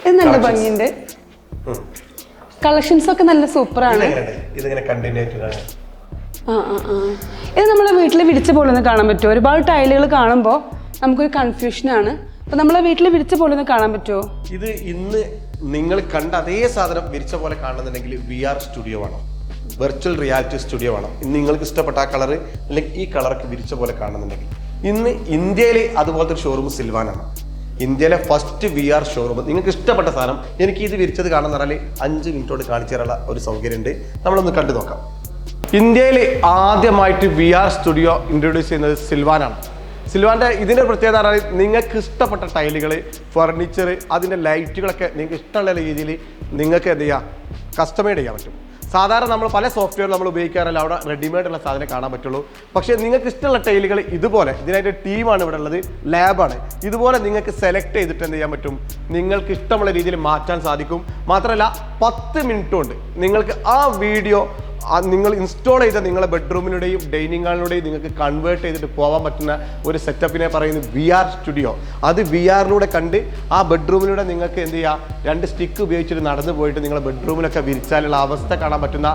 ഇത് നല്ല ഭംഗിയുണ്ട്? കളക്ഷൻസ് ഒക്കെ നല്ല ഇതെങ്ങനെ ഇതിങ്ങനെ കണ്ടിന്യൂ ആയിട്ട് കാണാം ആ ആ ആ. ഇത് നമ്മളെ വീട്ടിൽ വിരിച്ച പോലെ ഒന്ന് കാണാൻ പറ്റുമോ ഒരുപാട് ടൈലുകൾ കാണുമ്പോൾ നമുക്കൊരു കൺഫ്യൂഷനാണ് അപ്പോൾ നമ്മളെ വീട്ടിൽ വിരിച്ച പോലെ ഒന്ന് കാണാൻ പറ്റുമോ ഇത് ഇന്ന് നിങ്ങൾ കണ്ട അതേ സാധനം വിരിച്ച പോലെ കാണുന്നുണ്ടെങ്കിൽ വി ആർ സ്റ്റുഡിയോ വേണം. വെർച്വൽ റിയാലിറ്റി സ്റ്റുഡിയോ വേണം. ഇന്ന് നിങ്ങൾക്ക് ഇഷ്ടപ്പെട്ട ആ കളർ അല്ലെങ്കിൽ ഈ കളറൊക്കെ വിരിച്ച പോലെ കാണുന്നുണ്ടെങ്കിൽ ഇന്ന് ഇന്ത്യയിലെ അതുപോലത്തെ ഷോറൂം സിൽവാനാണ്. ഇന്ത്യയിലെ ഫസ്റ്റ് വി ആർ ഷോറൂം നിങ്ങൾക്ക് ഇഷ്ടപ്പെട്ട സാധനം എനിക്ക് ഇത് വിരിച്ചത് കാണാൻ പറഞ്ഞാൽ അഞ്ച് മിനിറ്റോട് കാണിച്ചു തരാനുള്ള ഒരു സൗകര്യമുണ്ട്. നമ്മളൊന്ന് കണ്ടു നോക്കാം. ഇന്ത്യയിൽ ആദ്യമായിട്ട് വി ആർ സ്റ്റുഡിയോ ഇൻട്രൊഡ്യൂസ് ചെയ്യുന്നത് സിൽവാനാണ്. സിൽവാന്റെ ഇതിന്റെ പ്രത്യേകത പറഞ്ഞാൽ നിങ്ങൾക്ക് ഇഷ്ടപ്പെട്ട ടൈലുകൾ ഫർണിച്ചർ അതിന്റെ ലൈറ്റുകളൊക്കെ നിങ്ങൾക്ക് ഇഷ്ടമുള്ള രീതിയിൽ നിങ്ങൾക്ക് എന്ത് ചെയ്യാം? കസ്റ്റമൈഡ് ചെയ്യാൻ പറ്റും. സാധാരണ നമ്മൾ പല സോഫ്റ്റ്വെയർ നമ്മൾ ഉപയോഗിക്കാറില്ല. അവിടെ റെഡിമെയ്ഡ് ഉള്ള സാധനം കാണാൻ പറ്റുള്ളൂ. പക്ഷേ നിങ്ങൾക്ക് ഇഷ്ടമുള്ള ടൈലുകൾ ഇതുപോലെ ഇതിനായിട്ട് ടീമാണ് ഇവിടെ ഉള്ളത് ലാബാണ് ഇതുപോലെ നിങ്ങൾക്ക് സെലക്ട് ചെയ്തിട്ട് എന്ത് ചെയ്യാൻ പറ്റും? നിങ്ങൾക്ക് ഇഷ്ടമുള്ള രീതിയിൽ മാറ്റാൻ സാധിക്കും. മാത്രമല്ല പത്ത് മിനിറ്റ് കൊണ്ട് നിങ്ങൾക്ക് ആ വീഡിയോ നിങ്ങൾ ഇൻസ്റ്റാൾ ചെയ്ത നിങ്ങളുടെ ബെഡ്റൂമിലൂടെയും ഡൈനിങ് ഹാളിലൂടെയും നിങ്ങൾക്ക് കൺവേർട്ട് ചെയ്തിട്ട് പോകാൻ പറ്റുന്ന ഒരു സെറ്റപ്പിനെ പറയുന്നത് വി ആർ സ്റ്റുഡിയോ അത് വി ആറിലൂടെ കണ്ട് ആ ബെഡ്റൂമിലൂടെ നിങ്ങൾക്ക് എന്ത് ചെയ്യാം? രണ്ട് സ്റ്റിക്ക് ഉപയോഗിച്ചിട്ട് നടന്നു പോയിട്ട് നിങ്ങളെ ബെഡ്റൂമിലൊക്കെ വിരിച്ചാലുള്ള അവസ്ഥ കാണാൻ പറ്റുന്ന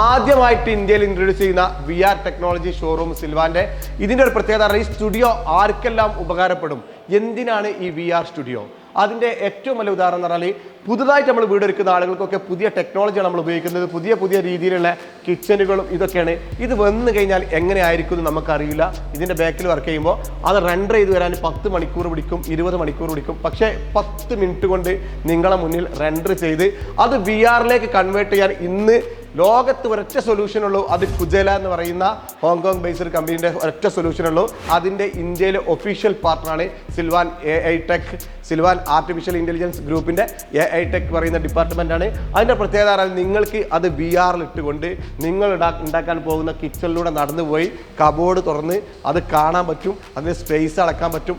ആദ്യമായിട്ട് ഇന്ത്യയിൽ ഇൻട്രൊഡ്യൂസ് ചെയ്യുന്ന വി ആർ ടെക്നോളജി ഷോറൂം സിൽവാന്റെ ഇതിന്റെ ഒരു പ്രത്യേകത ഈ സ്റ്റുഡിയോ ആർക്കെല്ലാം ഉപകാരപ്പെടും? എന്തിനാണ് ഈ വി ആർ സ്റ്റുഡിയോ അതിന്റെ ഏറ്റവും വലിയ ഉദാഹരണം എന്ന് പറഞ്ഞാൽ പുതുതായിട്ട് നമ്മൾ വീടെടുക്കുന്ന ആളുകൾക്കൊക്കെ പുതിയ ടെക്നോളജിയാണ് നമ്മൾ ഉപയോഗിക്കുന്നത്. പുതിയ പുതിയ രീതിയിലുള്ള കിച്ചണുകളും ഇതൊക്കെയാണ്. ഇത് വന്നു കഴിഞ്ഞാൽ എങ്ങനെ ആയിരിക്കും എന്ന് നമുക്കറിയില്ല. ഇതിന്റെ ബാക്കിൽ വർക്ക് ചെയ്യുമ്പോൾ അത് റെൻഡർ ചെയ്ത് വരാൻ പത്ത് മണിക്കൂർ പിടിക്കും ഇരുപത് മണിക്കൂർ പിടിക്കും. പക്ഷേ പത്ത് മിനിറ്റ് കൊണ്ട് നിങ്ങളെ മുന്നിൽ റെൻഡർ ചെയ്ത് അത് വി ആറിലേക്ക് കൺവേർട്ട് ചെയ്യാൻ ഇന്ന് ലോകത്ത് ഒരൊറ്റ സൊല്യൂഷൻ ഉള്ളൂ. അത് കുജേല എന്ന് പറയുന്ന ഹോങ്കോങ് ബേസ്ഡ് കമ്പനിയുടെ ഒരൊറ്റ സൊല്യൂഷൻ ഉള്ളൂ. അതിന്റെ ഇന്ത്യയിലെ official പാർട്ണറാണ് Silvan A I tech Silvan artificial intelligence ഗ്രൂപ്പിന്റെ എ ഐ ടെക് പറയുന്ന ഡിപ്പാർട്ട്മെന്റ് ആണ്. അതിന്റെ പ്രത്യേകത നിങ്ങൾക്ക് അത് വി ആറിൽ ഇട്ടുകൊണ്ട് നിങ്ങൾ ഉണ്ടാക്കാൻ പോകുന്ന കിച്ചണിലൂടെ നടന്നു പോയി കബോർഡ് തുറന്ന് അത് കാണാൻ പറ്റും. അതിന് സ്പേസ് അടക്കാൻ പറ്റും.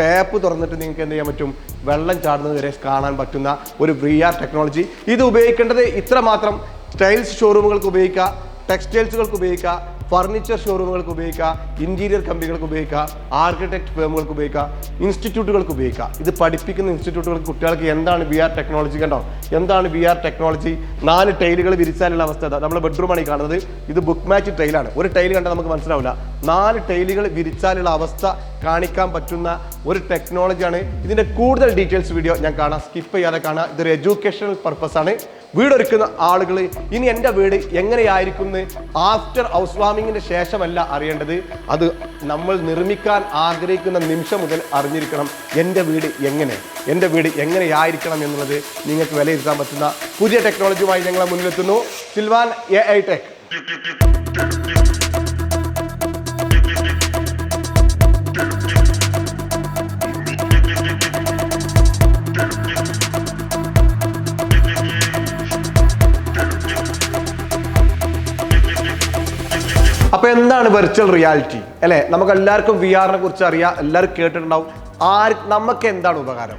ടാപ്പ് തുറന്നിട്ട് നിങ്ങൾക്ക് എന്ത് ചെയ്യാൻ പറ്റും? വെള്ളം ചാടുന്നത് വരെ കാണാൻ പറ്റുന്ന ഒരു വി ആർ ടെക്നോളജി ഇത് ഉപയോഗിക്കേണ്ടത് ഇത്ര മാത്രം ടൈൽസ് ഷോറൂമുകൾക്ക് ഉപയോഗിക്കുക ടെക്സ്റ്റൈൽസുകൾക്ക് ഉപയോഗിക്കുക ഫർണിച്ചർ ഷോറൂമുകൾക്ക് ഉപയോഗിക്കുക ഇന്റീരിയർ കമ്പനികൾക്ക് ഉപയോഗിക്കുക ആർക്കിടെക്ട് ഫേമുകൾക്ക് ഉപയോഗിക്കുക ഇൻസ്റ്റിറ്റ്യൂട്ടുകൾക്ക് ഉപയോഗിക്കുക. ഇത് പഠിപ്പിക്കുന്ന ഇൻസ്റ്റിറ്റ്യൂട്ടുകൾക്ക് കുട്ടികൾക്ക് എന്താണ് വി ആർ ടെക്നോളജി കണ്ടോ? എന്താണ് വി ആർ ടെക്നോളജി നാല് ടൈലുകൾ വിരിച്ചാലുള്ള അവസ്ഥ നമ്മുടെ ബെഡ്റൂമാണ് ഈ കാണുന്നത്. ഇത് ബുക്ക് മാച്ച് ടൈലാണ്. ഒരു ടൈൽ കണ്ടാൽ നമുക്ക് മനസ്സിലാവില്ല. നാല് ടൈലുകൾ വിരിച്ചാലുള്ള അവസ്ഥ കാണിക്കാൻ പറ്റുന്ന ഒരു ടെക്നോളജിയാണ് ഇതിന്റെ കൂടുതൽ ഡീറ്റെയിൽസ് വീഡിയോ ഞാൻ കാണാം. സ്കിപ്പ് ചെയ്യാതെ കാണാം. ഇതൊരു എഡ്യൂക്കേഷണൽ പർപ്പസ് ആണ്. വീടൊരുക്കുന്ന ആളുകൾ ഇനി എന്റെ വീട് എങ്ങനെയായിരിക്കും എന്ന് ആഫ്റ്റർ ഹൗസ് വാമിങ്ങിന് ശേഷമല്ല അറിയേണ്ടത്. അത് നമ്മൾ നിർമ്മിക്കാൻ ആഗ്രഹിക്കുന്ന നിമിഷം മുതൽ അറിഞ്ഞിരിക്കണം എന്റെ വീട് എങ്ങനെ എന്റെ വീട് എങ്ങനെയായിരിക്കണം എന്നുള്ളത് നിങ്ങൾക്ക് വിലയിരുത്താൻ പറ്റുന്ന പുതിയ ടെക്നോളജിയുമായി ഞങ്ങളെ മുന്നിലെത്തുന്നു. Silvan A I tech virtual reality അല്ലെ? നമുക്ക് എല്ലാവർക്കും വി ആറിനെ കുറിച്ച് അറിയാം. എല്ലാവരും കേട്ടിട്ടുണ്ടാവും. ആര് നമുക്ക് എന്താണ് ഉപകാരം?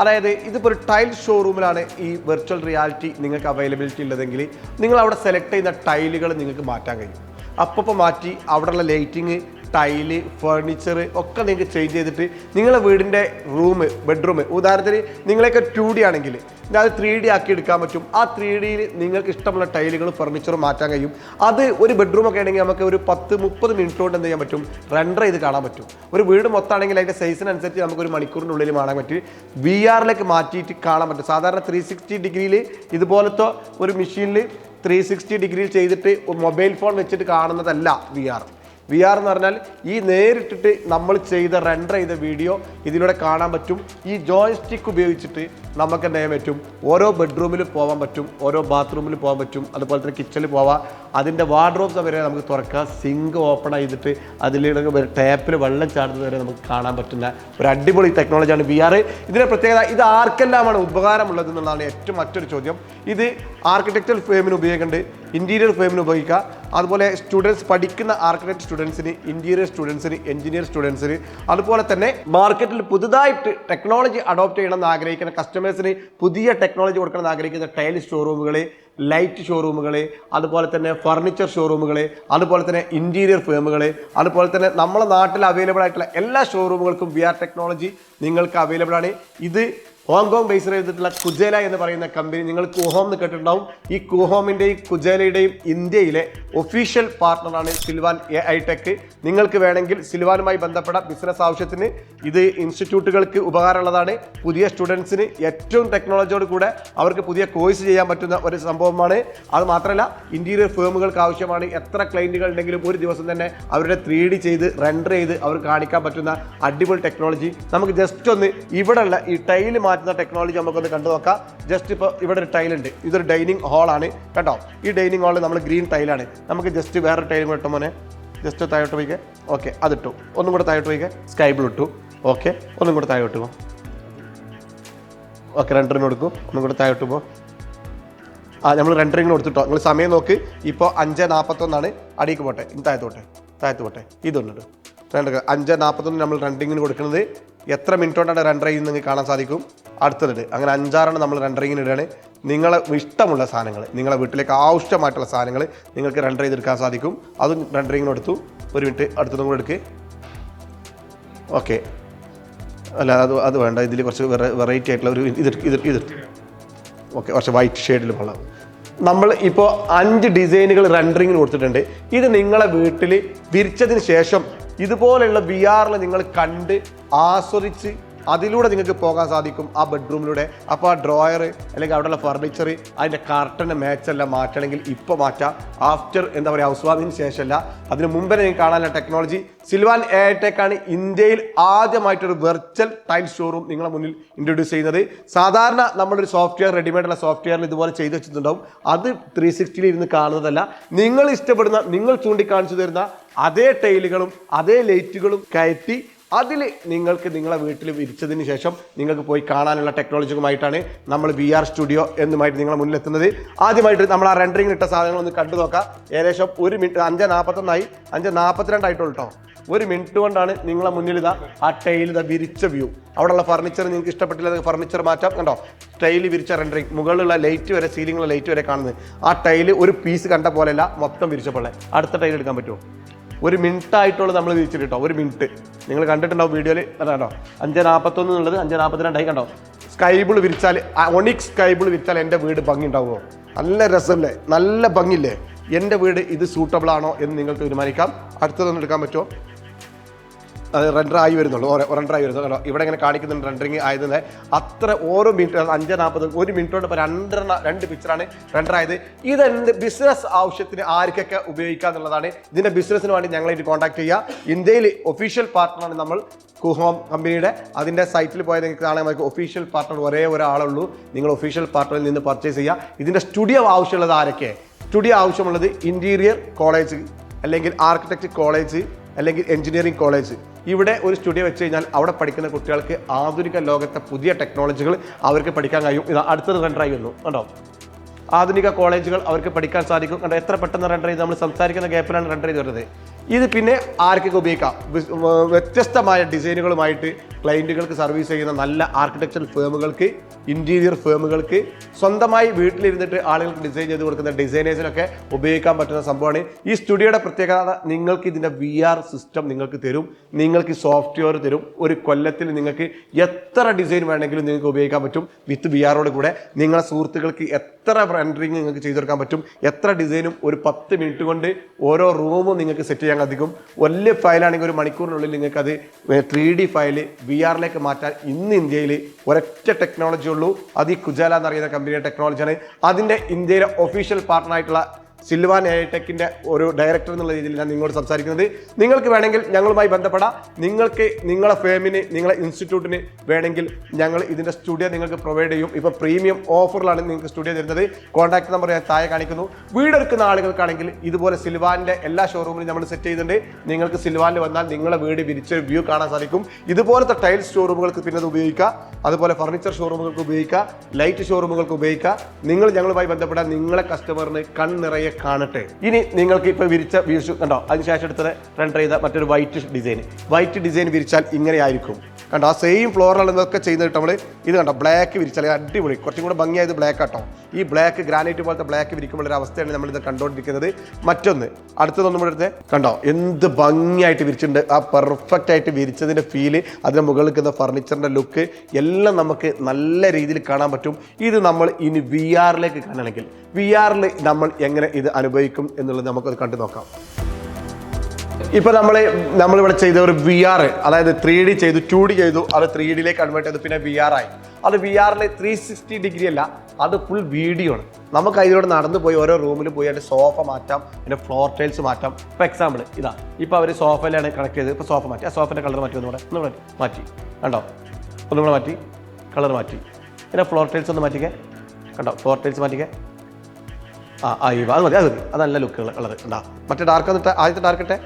അതായത് ഇതിപ്പോൾ ഒരു ടൈൽ ഷോറൂമിലാണ് ഈ വെർച്വൽ റിയാലിറ്റി നിങ്ങൾക്ക് അവൈലബിലിറ്റി ഉള്ളതെങ്കിൽ നിങ്ങൾ അവിടെ സെലക്ട് ചെയ്യുന്ന ടൈലുകൾ നിങ്ങൾക്ക് മാറ്റാൻ കഴിയും. അപ്പോൾ മാറ്റി അവിടെയുള്ള ലൈറ്റിങ് ടൈൽ ഫർണിച്ചർ ഒക്കെ നിങ്ങൾക്ക് ചേഞ്ച് ചെയ്തിട്ട് നിങ്ങളുടെ വീടിന്റെ റൂം ബെഡ്റൂം ഉദാഹരണത്തിന് നിങ്ങളെയൊക്കെ ടു ഡി ആണെങ്കിൽ അത് ത്രീ ഡി ആക്കി എടുക്കാൻ പറ്റും. ആ ത്രീ ഡിയിൽ നിങ്ങൾക്ക് ഇഷ്ടമുള്ള ടൈലുകളും ഫർണിച്ചറും മാറ്റാൻ കഴിയും. അത് ഒരു ബെഡ്റൂം ഒക്കെ ആണെങ്കിൽ നമുക്ക് ഒരു പത്ത് മുപ്പത് മിനിറ്റ് കൊണ്ട് എന്ത് ചെയ്യാൻ പറ്റും? റെൻഡർ ചെയ്ത് കാണാൻ പറ്റും. ഒരു വീട് മൊത്തമാണെങ്കിൽ അതിന്റെ സൈസിനനുസരിച്ച് നമുക്ക് ഒരു മണിക്കൂറിനുള്ളിൽ കാണാൻ പറ്റും. വി ആറിലേക്ക് മാറ്റിയിട്ട് കാണാൻ പറ്റും. സാധാരണ ത്രീ സിക്സ്റ്റി ഡിഗ്രിയിൽ ഇതുപോലത്തെ ഒരു മെഷീനിൽ ത്രീ സിക്സ്റ്റി ഡിഗ്രിയിൽ ചെയ്തിട്ട് മൊബൈൽ ഫോൺ വെച്ചിട്ട് കാണുന്നതല്ല വി ആർ വി ആർ എന്ന് പറഞ്ഞാൽ ഈ നേരിട്ടിട്ട് നമ്മൾ ചെയ്ത റെൻഡർ ചെയ്ത വീഡിയോ ഇതിലൂടെ കാണാൻ പറ്റും. ഈ ജോയ്സ്റ്റിക്ക് ഉപയോഗിച്ചിട്ട് നമുക്ക് എന്ത് ചെയ്യാൻ പറ്റും? ഓരോ ബെഡ്റൂമിൽ പോകാൻ പറ്റും ഓരോ ബാത്റൂമിൽ പോകാൻ പറ്റും അതുപോലെ തന്നെ കിച്ചണിൽ പോവാം. അതിന്റെ വാർഡ്രോബ്സ് വരെ നമുക്ക് തുറക്കാം. സിങ്ക് ഓപ്പൺ ചെയ്തിട്ട് അതിലൂടെ ടാപ്പിൽ വെള്ളം ചാടുന്നത് വരെ നമുക്ക് കാണാൻ പറ്റുന്ന ഒരു അടിപൊളി ടെക്നോളജിയാണ് വി ആർ ഇതിന്റെ പ്രത്യേകത ഇത് ആർക്കെല്ലാമാണ് ഉപകാരമുള്ളത് എന്നുള്ളതാണ് ഏറ്റവും മറ്റൊരു ചോദ്യം. ഇത് ആർക്കിടെക്ചർ ഫേമിന് ഉപയോഗിക്കുന്നുണ്ട് ഇന്റീരിയർ ഫേമിന് ഉപയോഗിക്കുക അതുപോലെ സ്റ്റുഡൻസ് പഠിക്കുന്ന ആർക്കിടെക്ട് സ്റ്റുഡൻസിന് ഇന്റീരിയർ സ്റ്റുഡൻസിന് എഞ്ചിനീയർ സ്റ്റുഡൻസിന് അതുപോലെ തന്നെ മാർക്കറ്റിൽ പുതുതായിട്ട് ടെക്നോളജി അഡോപ്റ്റ് ചെയ്യണമെന്ന് ആഗ്രഹിക്കുന്ന കസ്റ്റമേഴ്സിന് പുതിയ ടെക്നോളജി കൊടുക്കണമെന്ന് ആഗ്രഹിക്കുന്ന ടൈൽ ഷോറൂമുകൾ ലൈറ്റ് ഷോറൂമുകൾ അതുപോലെ തന്നെ ഫർണിച്ചർ ഷോറൂമുകൾ അതുപോലെ തന്നെ ഇന്റീരിയർ ഫേമുകൾ അതുപോലെ തന്നെ നമ്മുടെ നാട്ടിൽ അവൈലബിൾ ആയിട്ടുള്ള എല്ലാ ഷോറൂമുകൾക്കും വി ആർ ടെക്നോളജി നിങ്ങൾക്ക് അവൈലബിൾ ആണ്. ഇത് ഹോങ്കോങ് ബേസ് ചെയ്തിട്ടുള്ള കുജേല എന്ന് പറയുന്ന കമ്പനി നിങ്ങൾ കുഹോം എന്ന് കേട്ടിട്ടുണ്ടാവും. ഈ കുഹോമിന്റെയും കുജേലയുടെയും ഇന്ത്യയിലെ ഒഫീഷ്യൽ പാർട്ണറാണ് സിൽവാൻ എ ഐ ടെക്. നിങ്ങൾക്ക് വേണമെങ്കിൽ സിൽവാനുമായി ബന്ധപ്പെട്ട ബിസിനസ് ആവശ്യത്തിന്. ഇത് ഇൻസ്റ്റിറ്റ്യൂട്ടുകൾക്ക് ഉപകാരമുള്ളതാണ്. പുതിയ സ്റ്റുഡൻസിന് ഏറ്റവും ടെക്നോളജിയോട് കൂടെ അവർക്ക് പുതിയ കോഴ്സ് ചെയ്യാൻ പറ്റുന്ന ഒരു സംഭവമാണ്. അത് മാത്രമല്ല ഇന്റീരിയർ ഫേമുകൾക്ക് ആവശ്യമാണ് എത്ര ക്ലൈന്റുകൾ ഉണ്ടെങ്കിലും ഒരു ദിവസം തന്നെ അവരുടെ ത്രീ ഡി ചെയ്ത് റെൻഡർ ചെയ്ത് അവർ കാണിക്കാൻ പറ്റുന്ന അടിപൊളി ടെക്നോളജി നമുക്ക് ജസ്റ്റ് ഒന്ന് ഇവിടെയുള്ള ഈ ടൈൽ മാറ്റുന്ന ടെക്നോളജി നമുക്കൊന്ന് കണ്ടു നോക്കാം. ജസ്റ്റ് ഇപ്പോൾ ഇവിടെ ഒരു ടൈലുണ്ട് ഇതൊരു ഡൈനിങ് ഹാളാണ് കേട്ടോ ഈ ഡൈനിങ് ഹാളിൽ നമ്മൾ ഗ്രീൻ ടൈലാണ് നമുക്ക് ജസ്റ്റ് വേറെ ടൈലും കൂടെ ഇട്ടോ മോനെ. ജസ്റ്റ് താഴോട്ട് പോയിക്കെ. ഓക്കെ അതിട്ടു. ഒന്നും കൂടെ താഴോട്ട് പോയിക്കെ. സ്കൈ ബ്ലൂ ഇട്ടു. ഓക്കെ ഒന്നും കൂടെ താഴോട്ട് പോകും ഓക്കെ രണ്ടറിന് കൊടുക്കും ഒന്നും കൂടെ താഴോട്ട് പോകും ആ നമ്മൾ രണ്ടറിങ്ങിന് കൊടുത്തിട്ടോ നിങ്ങൾ സമയം നോക്ക്. ഇപ്പോൾ അഞ്ച് നാൽപ്പത്തൊന്നാണ് അടിക്ക് പോട്ടെ. ഇനി താഴത്ത് പോട്ടെ. താഴത്ത് പോട്ടെ ഇതൊന്നിട്ടു രണ്ട് അഞ്ച് നാൽപ്പത്തൊന്ന് നമ്മൾ റണ്ടിങ്ങിന് കൊടുക്കുന്നത് എത്ര മിനിറ്റ് കൊണ്ടാണ് ചെയ്യുന്നത് നിങ്ങൾക്ക് കാണാൻ സാധിക്കും? അടുത്തതിട്ട് അങ്ങനെ അഞ്ചാറാണ് നമ്മൾ രണ്ടറിങ്ങിന് ഇടുകയാണ്. നിങ്ങളെ ഇഷ്ടമുള്ള സാധനങ്ങൾ നിങ്ങളെ വീട്ടിലേക്ക് ആവശ്യമായിട്ടുള്ള സാധനങ്ങൾ നിങ്ങൾക്ക് റെൻഡർ ചെയ്തെടുക്കാൻ സാധിക്കും. അതും റെൻഡറിങ്ങിന് എടുത്തു ഒരു മിനിറ്റ് അടുത്തതും കൂടെ എടുക്കുക ഓക്കെ. അല്ല അത് അത് വേണ്ട. ഇതിൽ കുറച്ച് വെറൈറ്റി ആയിട്ടുള്ള ഒരു ഇത് ഇത് ഇത് ഓക്കെ കുറച്ച് വൈറ്റ് ഷെയ്ഡിൽ വെള്ളം നമ്മൾ ഇപ്പോൾ അഞ്ച് ഡിസൈനുകൾ റെൻഡറിങ്ങിന് കൊടുത്തിട്ടുണ്ട്. ഇത് നിങ്ങളെ വീട്ടിൽ വിരിച്ചതിന് ശേഷം ഇതുപോലെയുള്ള വി ആറിൽ നിങ്ങൾ കണ്ട് ആസ്വദിച്ച് അതിലൂടെ നിങ്ങൾക്ക് പോകാൻ സാധിക്കും ആ ബെഡ്റൂമിലൂടെ. അപ്പോൾ ആ ഡ്രോയർ അല്ലെങ്കിൽ അവിടെയുള്ള ഫർണിച്ചർ അതിന്റെ കർട്ടന്റെ മാച്ചെല്ലാം മാറ്റണമെങ്കിൽ ഇപ്പോൾ മാറ്റാം. ആഫ്റ്റർ എന്താ പറയുക ഹൗസ് ശേഷമല്ല. അതിന് മുമ്പേ നിങ്ങൾക്ക് കാണാനുള്ള ടെക്നോളജി സിൽവാൻ എയർടെക്കാണ് ഇന്ത്യയിൽ ആദ്യമായിട്ടൊരു വെർച്വൽ ടൈൽ ഷോറൂം നിങ്ങളുടെ മുന്നിൽ ഇൻട്രൊഡ്യൂസ് ചെയ്യുന്നത്. സാധാരണ നമ്മളൊരു സോഫ്റ്റ്വെയർ റെഡിമെയ്ഡുള്ള സോഫ്റ്റ്വെയറിൽ ഇതുപോലെ ചെയ്തു വെച്ചിട്ടുണ്ടാവും. അത് ത്രീ സിക്സ്റ്റിയിൽ ഇരുന്ന് കാണുന്നതല്ല. നിങ്ങൾ ഇഷ്ടപ്പെടുന്ന നിങ്ങൾ ചൂണ്ടിക്കാണിച്ചു തരുന്ന അതേ ടൈലുകളും അതേ ലൈറ്റുകളും കയറ്റി അതിൽ നിങ്ങൾക്ക് നിങ്ങളെ വീട്ടിൽ വിരിച്ചതിന് ശേഷം നിങ്ങൾക്ക് പോയി കാണാനുള്ള ടെക്നോളജിയുമായിട്ടാണ് നമ്മൾ വി ആർ സ്റ്റുഡിയോ എന്നുമായിട്ട് നിങ്ങളെ മുന്നിലെത്തുന്നത്. ആദ്യമായിട്ട് നമ്മൾ ആ റെൻഡറിങ് ഇട്ട സാധനങ്ങൾ ഒന്ന് കണ്ടു നോക്കാം. ഏകദേശം ഒരു മിനിറ്റ് അഞ്ച് നാൽപ്പത്തൊന്നായി അഞ്ച് നാൽപ്പത്തിരണ്ടായിട്ടുള്ളൂ കേട്ടോ ഒരു മിനിറ്റ് കൊണ്ടാണ് നിങ്ങളെ മുന്നിൽ ഇതാ ആ ടൈൽ ഇതാ വിരിച്ച വ്യൂ അവിടെയുള്ള ഫർണിച്ചർ നിങ്ങൾക്ക് ഇഷ്ടപ്പെട്ടില്ല ഫർണിച്ചർ മാറ്റാം. കണ്ടോ? ടൈൽ വിരിച്ച റെൻഡറിങ് മുകളിലുള്ള ലൈറ്റ് വരെ സീലിംഗിലുള്ള ലൈറ്റ് വരെ കാണുന്നത്. ആ ടൈൽ ഒരു പീസ് കണ്ട പോലെയല്ല മൊത്തം വിരിച്ച പോലെ. അടുത്ത ടൈൽ എടുക്കാൻ പറ്റുമോ? ഒരു മിനിറ്റ് ആയിട്ടുള്ള നമ്മൾ തിരിച്ചിട്ട് കേട്ടോ. ഒരു മിനിറ്റ്. നിങ്ങൾ കണ്ടിട്ടുണ്ടാവും വീഡിയോയിൽ കണ്ടോ അഞ്ച് നാൽപ്പത്തൊന്ന് എന്നുള്ളത് അഞ്ച് നാൽപ്പത്തിരണ്ടായി കണ്ടോ? സ്കൈബിൾ വിരിച്ചാൽ ഒണിക് സ്കൈബിൾ വിരിച്ചാൽ എന്റെ വീട് ഭംഗി ഉണ്ടാവുമോ നല്ല രസമല്ലേ? നല്ല ഭംഗില്ലേ എന്റെ വീട് ഇത് സൂട്ടബിൾ ആണോ എന്ന് നിങ്ങൾക്ക് തീരുമാനിക്കാം. അടുത്തതൊന്നും എടുക്കാൻ പറ്റുമോ? അത് റെൻഡർ ആയി വരുന്നുള്ളൂ. റെൻഡർ ആയി വരുന്നുള്ളൂ ഇവിടെ ഇങ്ങനെ കാണിക്കുന്നുണ്ട് റെൻഡറിങ് ആയതിന് അത്ര ഓരോ മിനിറ്റ് അഞ്ച് നാൽപ്പത് ഒരു മിനിറ്റ് കൊണ്ട് ഇപ്പോൾ രണ്ടെണ്ണ രണ്ട് പിക്ചറാണ് റെൻഡർ ആയത്. ഇതെന്ത് ബിസിനസ് ആവശ്യത്തിന് ആർക്കൊക്കെ ഉപയോഗിക്കുക എന്നുള്ളതാണ്. ഇതിന്റെ ബിസിനസ്സിന് വേണ്ടി ഞങ്ങളായിട്ട് കോൺടാക്ട് ചെയ്യുക ഇന്ത്യയിൽ ഒഫീഷ്യൽ പാർട്ട്ണറാണ് നമ്മൾ കുഹോം കമ്പനിയുടെ. അതിന്റെ സൈറ്റിൽ പോയാൽ നിങ്ങൾക്ക് കാണാൻ നമുക്ക് ഒഫീഷ്യൽ പാർട്ണർ ഒരേ ഒരാളുള്ളൂ. നിങ്ങൾ ഒഫീഷ്യൽ പാർട്ണറിൽ നിന്ന് പർച്ചേസ് ചെയ്യുക ഇതിന്റെ സ്റ്റുഡിയോ ആവശ്യമുള്ളത് ആരൊക്കെ? സ്റ്റുഡിയോ ആവശ്യമുള്ളത് ഇന്റീരിയർ കോളേജ് അല്ലെങ്കിൽ ആർക്കിടെക്ട് കോളേജ് അല്ലെങ്കിൽ എഞ്ചിനീയറിംഗ് കോളേജ് ഇവിടെ ഒരു സ്റ്റുഡിയോ വെച്ച് കഴിഞ്ഞാൽ അവിടെ പഠിക്കുന്ന കുട്ടികൾക്ക് ആധുനിക ലോകത്തെ പുതിയ ടെക്നോളജികൾ അവർക്ക് പഠിക്കാൻ കഴിയും. ഇത് അടുത്തത് റെൻഡറായി വന്നു കണ്ടോ? ആധുനിക കോളേജുകൾ അവർക്ക് പഠിക്കാൻ സാധിക്കും. കണ്ടോ എത്ര പെട്ടെന്ന് റെൻഡർ ചെയ്ത് നമ്മൾ സംസാരിക്കുന്ന ഗ്യാപ്പിലാണ് റെൻഡർ ചെയ്ത് വരുന്നത് ഇത് പിന്നെ ആർക്കൊക്കെ ഉപയോഗിക്കാം? വ്യത്യസ്തമായ ഡിസൈനുകളുമായിട്ട് ക്ലയന്റുകൾക്ക് സർവീസ് ചെയ്യുന്ന നല്ല ആർക്കിടെക്ചറൽ ഫേമുകൾക്ക് ഇന്റീരിയർ ഫേമുകൾക്ക് സ്വന്തമായി വീട്ടിലിരുന്നിട്ട് ആളുകൾക്ക് ഡിസൈൻ ചെയ്ത് കൊടുക്കുന്ന ഡിസൈനേഴ്സിനൊക്കെ ഉപയോഗിക്കാൻ പറ്റുന്ന സംഭവമാണ്. ഈ സ്റ്റുഡിയോയുടെ പ്രത്യേകത നിങ്ങൾക്ക് ഇതിന്റെ വി ആർ സിസ്റ്റം നിങ്ങൾക്ക് തരും. നിങ്ങൾക്ക് സോഫ്റ്റ്വെയർ തരും. ഒരു കൊല്ലത്തിൽ നിങ്ങൾക്ക് എത്ര ഡിസൈൻ വേണമെങ്കിലും നിങ്ങൾക്ക് ഉപയോഗിക്കാൻ പറ്റും. വിത്ത് വി ആറോട് കൂടെ നിങ്ങളെ സുഹൃത്തുക്കൾക്ക് എത്ര റെൻഡറിങ് നിങ്ങൾക്ക് ചെയ്തു കൊടുക്കാൻ പറ്റും. എത്ര ഡിസൈനും ഒരു പത്ത് മിനിറ്റ് കൊണ്ട് ഓരോ റൂമും നിങ്ങൾക്ക് സെറ്റ് സാധിക്കും വലിയ ഫയലാണെങ്കിൽ ഒരു മണിക്കൂറിനുള്ളിൽ നിങ്ങൾക്ക് അത് ത്രീ ഡി ഫയൽ വി ആറിലേക്ക് മാറ്റാൻ ഇന്ന് ഇന്ത്യയിൽ ഒരൊറ്റ ടെക്നോളജി ഉള്ളൂ. അത് ഈ കുജാല എന്നറിയുന്ന കമ്പനിയുടെ ടെക്നോളജിയാണ് അതിന്റെ ഇന്ത്യയിലെ ഒഫീഷ്യൽ പാർട്ട്ണറായിട്ടുള്ള സിൽവാൻ എ ടെക്കിന്റെ ഒരു ഡയറക്ടർ എന്നുള്ള രീതിയിൽ ഞാൻ നിങ്ങളോട് സംസാരിക്കുന്നത്. നിങ്ങൾക്ക് വേണമെങ്കിൽ ഞങ്ങളുമായി ബന്ധപ്പെടാം. നിങ്ങൾക്ക് നിങ്ങളെ ഫേമിന് നിങ്ങളെ ഇൻസ്റ്റിറ്റ്യൂട്ടിന് വേണമെങ്കിൽ ഞങ്ങൾ ഇതിന്റെ സ്റ്റുഡിയോ നിങ്ങൾക്ക് പ്രൊവൈഡ് ചെയ്യും. ഇപ്പോൾ പ്രീമിയം ഓഫറിലാണ് നിങ്ങൾക്ക് സ്റ്റുഡിയോ തരുന്നത്. കോൺടാക്ട് നമ്പർ ഞാൻ താഴെ കാണിക്കുന്നു. വീടെടുക്കുന്ന ആളുകൾക്കാണെങ്കിൽ ഇതുപോലെ സിൽവാന്റെ എല്ലാ ഷോറൂമിലും നമ്മൾ സെറ്റ് ചെയ്തിട്ടുണ്ട് നിങ്ങൾക്ക് സിൽവാനിൽ വന്നാൽ നിങ്ങളെ വീട് വിരിച്ച് വ്യൂ കാണാൻ സാധിക്കും. ഇതുപോലത്തെ ടൈൽസ് ഷോറൂമുകൾക്ക് പിന്നെ അത് ഉപയോഗിക്കാം അതുപോലെ ഫർണിച്ചർ ഷോറൂമുകൾക്ക് ഉപയോഗിക്കാം ലൈറ്റ് ഷോറൂമുകൾക്ക് ഉപയോഗിക്കാം നിങ്ങൾ ഞങ്ങളുമായി ബന്ധപ്പെടാൻ നിങ്ങളെ കസ്റ്റമറിന് കണ്ണിറയെ കാണട്ടെ. ഇനി നിങ്ങൾക്ക് ഇപ്പോൾ വിരിച്ച വീഴ്ച കണ്ടോ? അതിനുശേഷം എടുത്തത് റെൻഡർ ചെയ്ത മറ്റൊരു വൈറ്റ് ഡിസൈൻ വൈറ്റ് ഡിസൈൻ വിരിച്ചാൽ ഇങ്ങനെ ആയിരിക്കും കണ്ടോ ആ സെയിം ഫ്ലോറിലാണ് ഇതൊക്കെ ചെയ്യുന്നത് നമ്മൾ ഇത് കണ്ടോ ബ്ലാക്ക് വിരിച്ചാൽ അടിപൊളി. കുറച്ചും കൂടെ ഭംഗിയായത് ബ്ലാക്ക് ആട്ടോ. ഈ ബ്ലാക്ക് ഗ്രാനൈറ്റ് പോലത്തെ ബ്ലാക്ക് വിരിക്കുമ്പോൾ ഒരു അവസ്ഥയാണ് നമ്മൾ ഇത് കണ്ടുകൊണ്ടിരിക്കുന്നത്. മറ്റൊന്ന് അടുത്തതൊന്നും കൂടെ അടുത്ത് കണ്ടോ എന്ത് ഭംഗിയായിട്ട് വിരിച്ചിട്ടുണ്ട്. ആ പെർഫെക്റ്റ് ആയിട്ട് വിരിച്ചതിന്റെ ഫീൽ അതിന് മുകളിൽ നിൽക്കുന്ന ഫർണിച്ചറിന്റെ ലുക്ക് എല്ലാം നമുക്ക് നല്ല രീതിയിൽ കാണാൻ പറ്റും. ഇത് നമ്മൾ ഇനി വി ആറിലേക്ക് കാണണമെങ്കിൽ വി ആറിൽ നമ്മൾ എങ്ങനെ ഇത് അനുഭവിക്കും എന്നുള്ളത് നമുക്കത് കണ്ടു നോക്കാം. ഇപ്പൊ നമ്മൾ നമ്മളിവിടെ ചെയ്ത ഒരു വി ആർ അതായത് ത്രീ ഡി ചെയ്തു ടു ഡി ചെയ്തു അത് ത്രീ ഡിയിലേക്ക് കൺവേർട്ട് ചെയ്തു പിന്നെ വി ആർ ആയി. അത് വി ആറിലെ ത്രീ സിക്സ്റ്റി ഡിഗ്രി അല്ല അത് ഫുൾ വീഡിയോ ആണ്. നമുക്ക് അതിലൂടെ നടന്നു പോയി ഓരോ റൂമിൽ പോയി അതിന്റെ സോഫ മാറ്റാം പിന്നെ ഫ്ലോർ ടൈൽസ് മാറ്റാം. ഇപ്പൊ എക്സാമ്പിൾ ഇതാ. ഇപ്പൊ അവർ സോഫയിലാണ് കണക്ട് ചെയ്തത്. ഇപ്പൊ സോഫ മാറ്റി. ആ സോഫിന്റെ കളർ മാറ്റി ഒന്നുകൂടെ. ഒന്നുകൂടെ മാറ്റി. കണ്ടോ? ഒന്നുകൂടെ മാറ്റി. കളർ മാറ്റി. പിന്നെ ഫ്ലോർ ടൈൽസ് ഒന്ന് മാറ്റിക്കേ. കണ്ടോ? ഫ്ലോർ ടൈൽസ് മാറ്റിക്കേ. ആ ആ അത് മതി. അത് മതി. അത് നല്ല ലുക്കുകൾ കളർ ഉണ്ടാ മറ്റേ ഡാർക്ക് എന്നിട്ട് ആദ്യത്തെ ഡാർക്ക് ഇട്ടെ.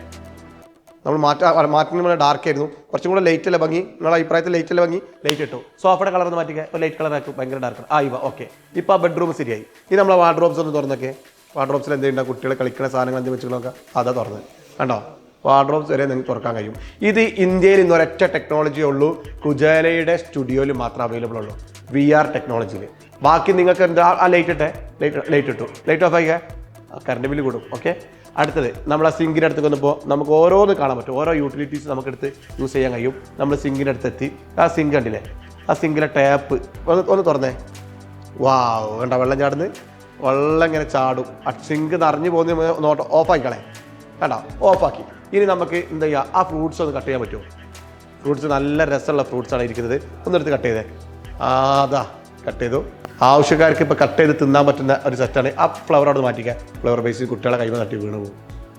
നമ്മൾ മാറ്റാ മാറ്റുന്ന ഡാർക്ക് ആയിരുന്നു. കുറച്ചും കൂടെ ലൈറ്റ് അല്ല ഭംഗി. നിങ്ങളുടെ അഭിപ്രായത്തിൽ ലൈറ്റ് അല്ല ഭംഗി. ലൈറ്റ് ഇട്ടു. സോഫയുടെ കളർ ഒന്ന് മാറ്റിക്കുക ഒരു ലൈറ്റ് കളർ ആക്കും. ഭയങ്കര ഡാർക്ക് ആ ഇവ. ഓക്കെ ഇപ്പോൾ ആ ബെഡ്റൂം ശരിയായി. ഇനി നമ്മളെ വാർഡ്രോബ്സ് ഒന്ന് തുറന്നൊക്കെ. വാർഡ്രോബ്സിൽ എന്തെങ്കിലും കുട്ടികളെ കളിക്കുന്ന സാധനങ്ങൾ എന്തെങ്കിലും വെച്ച് നോക്കാം. അതാ തുറന്നത്. കണ്ടോ? വാർഡ്രോബ്സ് വരെ നിങ്ങൾക്ക് തുറക്കാൻ കഴിയും. ഇത് ഇന്ത്യയിൽ ഇന്ന് ഒരൊറ്റ ടെക്നോളജി ഉള്ളൂ. കുജാലയുടെ സ്റ്റുഡിയോയിൽ മാത്രം അവൈലബിൾ ഉള്ളൂ. വി ആർ ടെക്നോളജിയിൽ ബാക്കി നിങ്ങൾക്ക് എന്താ ആ ലൈറ്റ് ഇട്ടേ. ലൈറ്റ് ലൈറ്റ് ഇട്ടു. ലൈറ്റ് ഓഫ് ആക്കിയാൽ കറണ്ട് ബില്ല് കൂടും. ഓക്കെ അടുത്തത് നമ്മൾ ആ സിങ്കിന്റെ അടുത്ത് വന്നപ്പോൾ നമുക്ക് ഓരോന്ന് കാണാൻ പറ്റും. ഓരോ യൂട്ടിലിറ്റീസ് നമുക്കെടുത്ത് യൂസ് ചെയ്യാൻ കഴിയും. നമ്മൾ സിങ്കിന്റെ അടുത്തെത്തി. ആ സിങ്ക് കണ്ടില്ലേ? ആ സിങ്കിലെ ടാപ്പ് ഒന്ന് ഒന്ന് തുറന്നേ. വാ വേണ്ട വെള്ളം ചാടുന്ന് വെള്ളം ഇങ്ങനെ ചാടും. ആ സിങ്ക് നിറഞ്ഞു പോകുന്ന നോട്ട് ഓഫാക്കിക്കളെ വേണ്ട ഓഫാക്കി ഇനി നമുക്ക് എന്താ ചെയ്യുക ആ ഫ്രൂട്ട്സ് ഒന്ന് കട്ട് ചെയ്യാൻ പറ്റുമോ? ഫ്രൂട്ട്സ് നല്ല രസമുള്ള ഫ്രൂട്ട്സാണ് ഇരിക്കുന്നത്. ഒന്നെടുത്ത് കട്ട് ചെയ്തേ. ആ, അതാ കട്ട് ചെയ്തു. ആവശ്യക്കാർക്ക് ഇപ്പോൾ കട്ട് ചെയ്ത് തിന്നാൻ പറ്റുന്ന ഒരു സെറ്റാണ് ആ ഫ്ലവർ അവിടെ മാറ്റിക്കുക ഫ്ലവർ ബേസിൽ കുട്ടികളെ കൈമ തട്ടി വീണ് പോകും.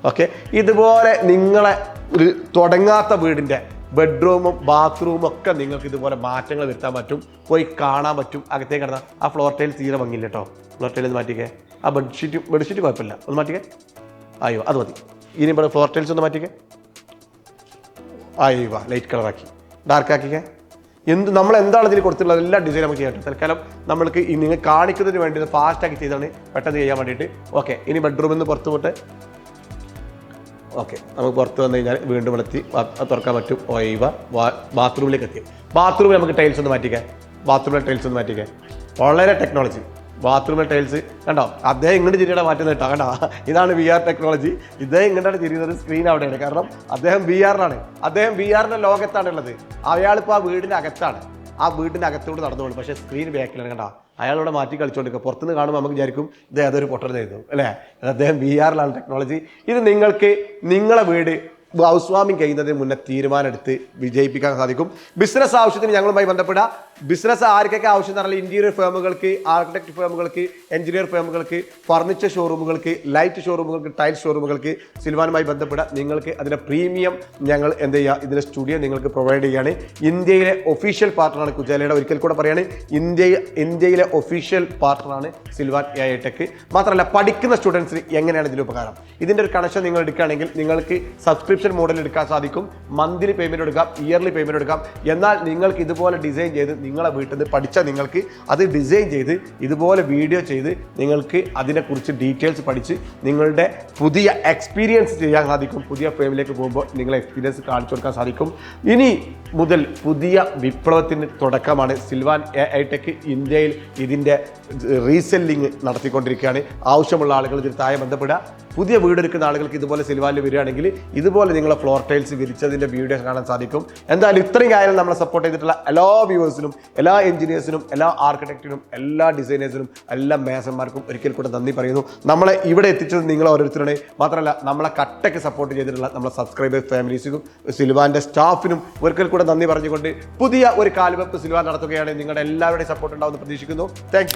ഓക്കെ ഇതുപോലെ നിങ്ങളെ ഒരു തുടങ്ങാത്ത വീടിന്റെ ബെഡ്റൂമും ബാത്റൂമും ഒക്കെ നിങ്ങൾക്ക് ഇതുപോലെ മാറ്റങ്ങൾ വരുത്താൻ പറ്റും. പോയി കാണാൻ പറ്റും. അകത്തേക്ക് കിടന്നാൽ ആ ഫ്ലോർ ടൈൽ തീരെ ഭംഗിയില്ല കേട്ടോ ഫ്ലോർ ടൈൽ ഒന്ന് മാറ്റിക്കേ. ആ ബെഡ്ഷീറ്റ് ബെഡ്ഷീറ്റ് കുഴപ്പമില്ല. ഒന്ന് മാറ്റിക്കേ. അയ്യോ അത് മതി. ഇനി ഇവിടെ ഫ്ലോർ ടൈൽസ് ഒന്ന് മാറ്റിക്കേ. അയ്യോ ലൈറ്റ് കളറാക്കി ഡാർക്ക് ആക്കിക്കേ. എന്ത് നമ്മൾ എന്താണ് ഇതിൽ കൊടുത്തിട്ടുള്ളത്? എല്ലാ ഡിസൈൻ നമുക്ക് ചെയ്യാൻ പറ്റും. തൽക്കാലം നമ്മൾക്ക് നിങ്ങൾ കാണിക്കുന്നതിന് വേണ്ടി ഫാസ്റ്റാക്കി ചെയ്താണ് പെട്ടെന്ന് ചെയ്യാൻ വേണ്ടിയിട്ട്. ഓക്കെ ഇനി ബെഡ്റൂമിൽ നിന്ന് പുറത്ത് പോട്ടെ. ഓക്കെ നമുക്ക് പുറത്ത് വന്നു കഴിഞ്ഞാൽ വീണ്ടും വളർത്തി തുറക്കാൻ പറ്റും. ഒയവ ബാത്റൂമിലേക്ക് എത്തി. ബാത്റൂമിൽ നമുക്ക് ടൈൽസ് ഒന്ന് മാറ്റിക്കാം. ബാത്റൂമിലെ ടൈൽസ് ഒന്ന് മാറ്റിക്കാം. വളരെ ടെക്നോളജി ബാത്റൂമിലെ ടൈൽസ് കണ്ടോ? അദ്ദേഹം ഇങ്ങോട്ട് തിരിയുടെ മാറ്റുന്നത് കേട്ടോ കണ്ടോ? ഇതാണ് വി ആർ ടെക്നോളജി ഇദ്ദേഹം ഇങ്ങോട്ടാണ് തിരിയുന്നത് സ്ക്രീൻ അവിടെയാണ്. കാരണം അദ്ദേഹം വി ആറിനാണ് അദ്ദേഹം വി ആറിന്റെ ലോകത്താണ് ഉള്ളത്. അയാളിപ്പോൾ ആ വീടിന്റെ അകത്താണ്. ആ വീടിന്റെ അകത്തോട് നടന്നു പോകും പക്ഷേ സ്ക്രീൻ ബാക്കിലാണ്. കണ്ടോ? അയാളോട് മാറ്റി കളിച്ചുകൊണ്ടിരിക്കുക പുറത്തുനിന്ന് കാണുമ്പോൾ നമുക്ക് വിചാരിക്കും ഇത് ഏതൊരു ചെയ്തു. അല്ലേ? അദ്ദേഹം വി ആറിലാണ് ടെക്നോളജി ഇത് നിങ്ങൾക്ക് നിങ്ങളെ വീട് ഹൗസ് കഴിയുന്നതിന് മുന്നേ തീരുമാനമെടുത്ത് വിജയിപ്പിക്കാൻ സാധിക്കും. ബിസിനസ് ആവശ്യത്തിന് ഞങ്ങളുമായി ബന്ധപ്പെടുക. ബിസിനസ് ആർക്കൊക്കെ ആവശ്യം എന്ന് പറഞ്ഞാൽ ഇന്റീരിയർ ഫേമുകൾക്ക് ആർക്കിടെക്ട് ഫേമുകൾക്ക് എഞ്ചിനീയർ ഫേമുകൾക്ക് ഫർണിച്ചർ ഷോറൂമുകൾക്ക് ലൈറ്റ് ഷോറൂമുകൾക്ക് ടൈൽ ഷോറൂമുകൾക്ക് സിൽവാനുമായി ബന്ധപ്പെടുക. നിങ്ങൾക്ക് അതിന്റെ പ്രീമിയം ഞങ്ങൾ എന്ത് ചെയ്യുക? ഇതിന്റെ സ്റ്റുഡിയോ നിങ്ങൾക്ക് പ്രൊവൈഡ് ചെയ്യുകയാണ്. ഇന്ത്യയിലെ ഒഫീഷ്യൽ പാർട്ണറാണ് കുജാലയുടെ ഒരിക്കൽ കൂടെ പറയുകയാണ് ഇന്ത്യ ഇന്ത്യയിലെ ഒഫീഷ്യൽ പാർട്ണറാണ് സിൽവാൻ എ ഐ ടെക് മാത്രമല്ല പഠിക്കുന്ന സ്റ്റുഡൻസിന് എങ്ങനെയാണ് ഇതിൽ ഉപകാരം? ഇതിന്റെ ഒരു കണക്ഷൻ നിങ്ങൾ എടുക്കുകയാണെങ്കിൽ നിങ്ങൾക്ക് സബ്സ്ക്രിപ്ഷൻ മോഡൽ എടുക്കാൻ സാധിക്കും. മന്ത്ലി പേയ്മെന്റ് എടുക്കാം ഇയർലി പേയ്മെന്റ് എടുക്കാം. എന്നാൽ നിങ്ങൾക്ക് ഇതുപോലെ ഡിസൈൻ ചെയ്ത് നിങ്ങളെ വീട്ടിൽ നിന്ന് പഠിച്ച നിങ്ങൾക്ക് അത് ഡിസൈൻ ചെയ്ത് ഇതുപോലെ വീഡിയോ ചെയ്ത് നിങ്ങൾക്ക് അതിനെക്കുറിച്ച് ഡീറ്റെയിൽസ് പഠിച്ച് നിങ്ങളുടെ പുതിയ എക്സ്പീരിയൻസ് ചെയ്യാൻ സാധിക്കും. പുതിയ ഫേമിലേക്ക് പോകുമ്പോൾ നിങ്ങളെ എക്സ്പീരിയൻസ് കാണിച്ചു കൊടുക്കാൻ സാധിക്കും. ഇനി മുതൽ പുതിയ വിപ്ലവത്തിന് തുടക്കമാണ്. സിൽവാൻ എ ഐ ഇന്ത്യയിൽ ഇതിന്റെ റീസെല്ലിംഗ് നടത്തിക്കൊണ്ടിരിക്കുകയാണ്. ആവശ്യമുള്ള ആളുകൾ ഇതിൽ താഴെ ബന്ധപ്പെടുക. പുതിയ വീടെടുക്കുന്ന ആളുകൾക്ക് ഇതുപോലെ സിൽവാലിൽ വരികയാണെങ്കിൽ ഇതുപോലെ നിങ്ങളെ ഫ്ലോർ ടൈൽസ് വിരിച്ചതിന്റെ വീഡിയോ കാണാൻ സാധിക്കും. എന്തായാലും ഇത്രയും കാര്യം നമ്മളെ സപ്പോർട്ട് ചെയ്തിട്ടുള്ള എല്ലാ വ്യൂവേഴ്സിനും എല്ലാ എഞ്ചിനീയേഴ്സിനും എല്ലാ ആർക്കിടെക്റ്റിനും എല്ലാ ഡിസൈനേഴ്സിനും എല്ലാ മേസന്മാർക്കും ഒരിക്കൽ കൂടെ നന്ദി പറയുന്നു. നമ്മളെ ഇവിടെ എത്തിച്ചത് നിങ്ങൾ ഓരോരുത്തരുടെ മാത്രമല്ല നമ്മളെ കട്ടയ്ക്ക് സപ്പോർട്ട് ചെയ്തിട്ടുള്ള നമ്മളെ സബ്സ്ക്രൈബേഴ്സ് ഫാമിലീസിനും സിൽവാന്റെ സ്റ്റാഫിനും ഒരിക്കൽ കൂടെ നന്ദി പറഞ്ഞുകൊണ്ട് പുതിയ ഒരു കാൽവെപ്പ് സിൽവാൻ നടത്തുകയാണ്. നിങ്ങളുടെ എല്ലാവരുടെയും സപ്പോർട്ട് ഉണ്ടാവുമെന്ന് പ്രതീക്ഷിക്കുന്നു. താങ്ക്